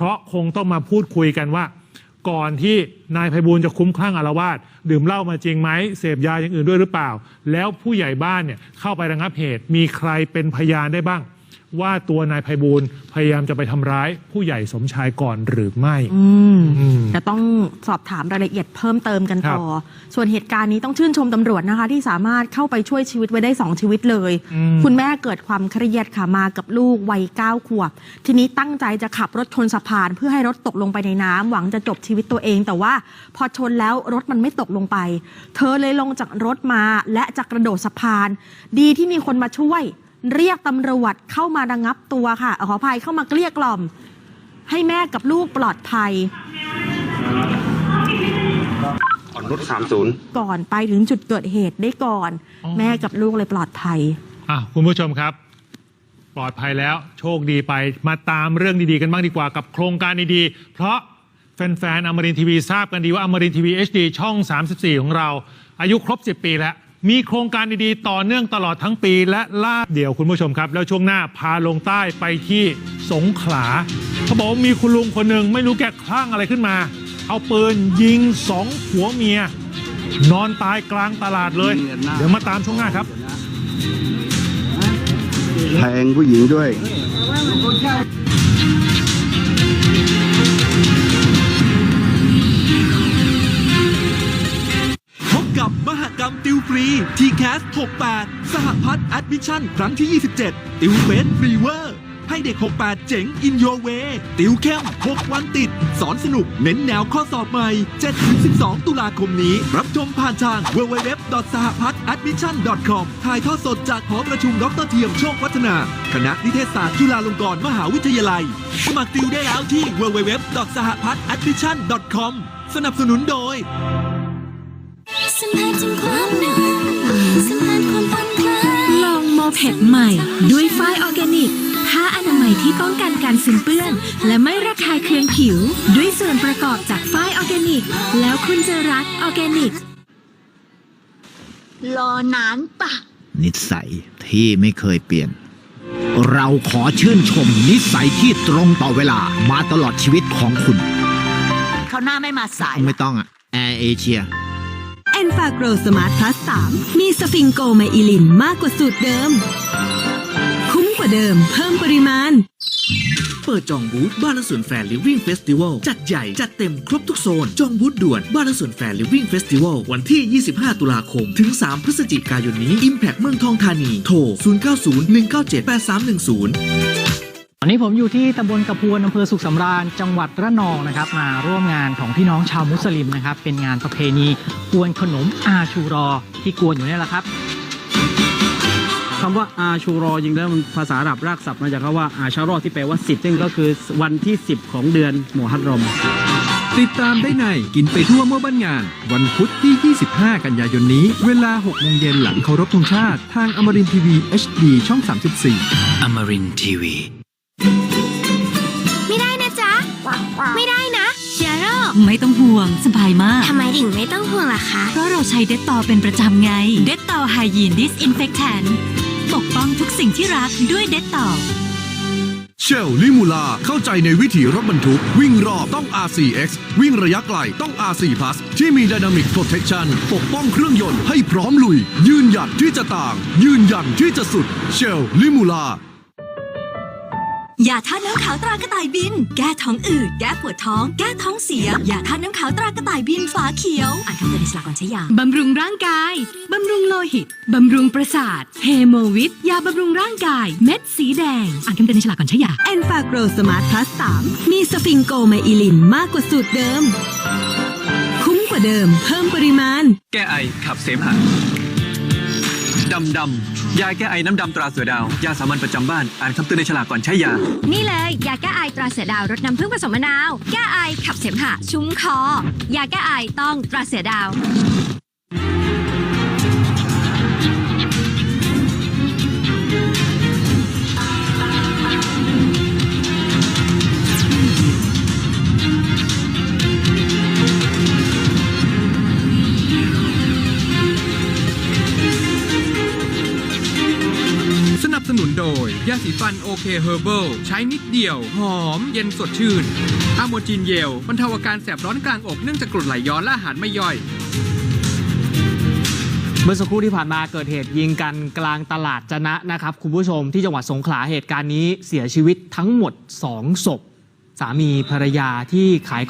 เพราะคงต้องมาพูดคุยกันว่า ก่อนที่นายไพบูลย์จะคุ้มคลั่งอารวาสดื่มเหล้ามาจริงไหมเสพยาอย่างอื่นด้วยหรือเปล่า แล้วผู้ใหญ่บ้านเนี่ยเข้าไประงับเหตุมีใครเป็นพยานได้บ้าง ว่าตัวนายไพบูลย์พยายามจะไปทำร้ายผู้ใหญ่สมชายก่อนหรือไม่ อืมอืมจะต้องสอบถามรายละเอียดเพิ่มเติมกันต่อครับส่วนเหตุการณ์นี้ต้องชื่นชมตำรวจนะคะ ที่สามารถเข้าไปช่วยชีวิตไว้ได้2ชีวิตเลย อืม คุณแม่เกิดความเครียดค่ะมากับลูกวัย9ขวบ ทีนี้ตั้งใจจะขับรถชนสะพานเพื่อให้รถตกลงไปในน้ำหวังจะจบชีวิตตัวเอง แต่ว่าพอชนแล้วรถมันไม่ตกลงไป เธอเลยลงจากรถมาและจะกระโดดสะพาน ดีที่มีคนมาช่วย เรียกตำรวจเข้ามาระงับตัวค่ะเอ่อขออภัยเข้ามาเกลี้ยกล่อม ให้แม่กับลูกปลอดภัย อ่อนนุช30ก่อนไปถึงจุดเกิดเหตุได้ก่อน อ๋อ แม่กับลูกเลยปลอดภัย อะคุณผู้ชมครับ ปลอดภัยแล้วโชคดีไปมาตามเรื่องดีๆกันบ้างดีกว่ากับโครงการดีๆ เพราะแฟนๆอมรินทีวีทราบกันดีว่าอมรินทีวี HD ช่อง 34 ของเรา อายุครบ 10 ปีแล้ว มีโครงการดีๆ ต่อเนื่องตลอดทั้งปี และล่าเดี่ยวคุณผู้ชมครับ แล้วช่วงหน้าพาลงใต้ไปที่สงขลาเขาบอกว่ามีคุณลุงคนหนึ่งไม่รู้แกคลั่งอะไรขึ้นมา เอาปืนยิงสองผัวเมีย นอนตายกลางตลาดเลย เดี๋ยวมาตามช่วงหน้าครับแทงผู้หญิงด้วย ติวฟรี t c a s 68 สหพัฒน์แอดมิชชั่น ครั้งที่ 27 ติวเฟสฟรีเวอร์ ให้เด็ก 68 เจ๋ง in your way ติวเข้ม 6 วันติด สอนสนุกเน้นแนวข้อสอบใหม่ 7-12 ตุลาคมนี้ รับชมผ่านทาง www สหพัฒน์ admission com ถ่ายทอดสดจากหอประชุมดรเทียมโชควัฒนา คณะนิเทศศาสตร์จุฬาลงกรณ์มหาวิทยาลัย สมัครติวได้แล้วที่ www สหพัฒน์ admission com สนับสนุนโดย สัมผัสถึงความหนาว เพดใหม่ ด้วยฝ้ายออร์แกนิกผ้าอนามัยที่ป้องกันการซึมเปื้อน และไม่ระคายเคืองผิว ด้วยส่วนประกอบจากฝ้ายออร์แกนิก แล้วคุณจะรักออร์แกนิก รอนานปะ นิสัยที่ไม่เคยเปลี่ยน เราขอชื่นชมนิสัยที่ตรงต่อเวลามาตลอดชีวิตของคุณ เขาวหน้าไม่มาสาย ไม่ต้องอะแอร์เอเชียแอนฟาโกรสมาร์ทพลัส3มีสฟิงโกไมอิลินมากกว่าสูตรเดิม คุ้มกว่าเดิม เพิ่มปริมาณ เปิดจองบูธบ้านและสวนแฟร์ลิฟวิ่งเฟสติวัลจัดใหญ่ จัดเต็มครบทุกโซน จองบูธด่วนบ้านและสวนแฟร์ลิฟวิ่งเฟสติวัลวันที่ 25 ตุลาคม ถึง 3 พฤศจิกายนนี้ Impact เมืองทองธานี โทร 0901978310 วันนี้ผมอยู่ที่ตำบลกระพวนอำเภอสุขสำราญจังหวัดระนองนะครับ มาร่วมงานของพี่น้องชาวมุสลิมนะครับ เป็นงานประเพณีกวนขนมอาชูรอ ที่กวนอยู่เนี่ยแหละครับคำว่าอาชูรอจริงแล้วมันภาษาอาหรับรากศัพท์มาจากคำว่าอาชารอที่แปลว่าสิบซึ่งก็คือวันที่ 10 ของเดือนมุฮัรรอม ติดตามได้ในกินไปทั่วเมื่อบ้านงาน วันพุธที่ 25 กันยายนนี้ เวลา6โมงเย็นหลังเคารพธงชาติ ทางอมรินทีวี HD ช่อง 34อมรินทีวี ไม่ต้องห่วงสบายมาก ทำไมถึงไม่ต้องห่วงล่ะคะ เพราะเราใช้เดตตอเป็นประจำไง เดตตอไฮยีนดิสอินเฟคแทนปกป้องทุกสิ่งที่รักด้วยเดตตอเชลลิมูลาเข้าใจในวิถีรถบรรทุก วิ่งรอบต้อง RCX วิ่งระยะไกลต้อง RC Plus ที่มี Dynamic Protection ปกป้องเครื่องยนต์ให้พร้อมลุย ยืนหยัดที่จะต่าง ยืนยันที่จะสุดเชลลิมูลา ยาท่าตุน้ำขาวตรากระต่ายบิน แก้ท้องอืด แก้ปวดท้อง แก้ท้องเสีย ยาท่าตุน้ำขาวตรากระต่ายบินฝาเขียว อ่านคำเตือนในฉลากก่อนใช้ยา บำรุงร่างกาย บำรุงโลหิต บำรุงประสาท เฮโมวิต ยาบำรุงร่างกาย เม็ดสีแดง อ่านคำเตือนในฉลากก่อนใช้ยา แอนฟาโกรสมาร์ทพลัส3มีสฟิงโกไมอิลินมากกว่าสูตรเดิม คุ้มกว่าเดิม เพิ่มปริมาณ แก้ไอขับเสมหะ ดำดำยาแก้ไอน้ำดำตราเสือดาว ยาสามัญประจำบ้าน อ่านคำเตือนในฉลากก่อนใช้ยา นี่เลย ยาแก้ไอตราเสือดาวรสน้ำผึ้งผสมมะนาว แก้ไอขับเสมหะ ชุ่มคอ ยาแก้ไอต้องตราเสือดาว ยาสีฟันโอเคเฮอร์เบิลใช้นิดเดียว หอม เย็นสดชื่นอะโมจินเยลบรรเทาอาการแสบร้อนกลางอกเนื่องจากกรดไหลย้อนและอาหารไม่ย่อย เมื่อสักครู่ที่ผ่านมาเกิดเหตุยิงกันกลางตลาดจะนะนะครับ คุณผู้ชมที่จังหวัดสงขลาเหตุการณ์นี้เสียชีวิตทั้งหมด 2 ศพ สามีภรรยาที่ขาย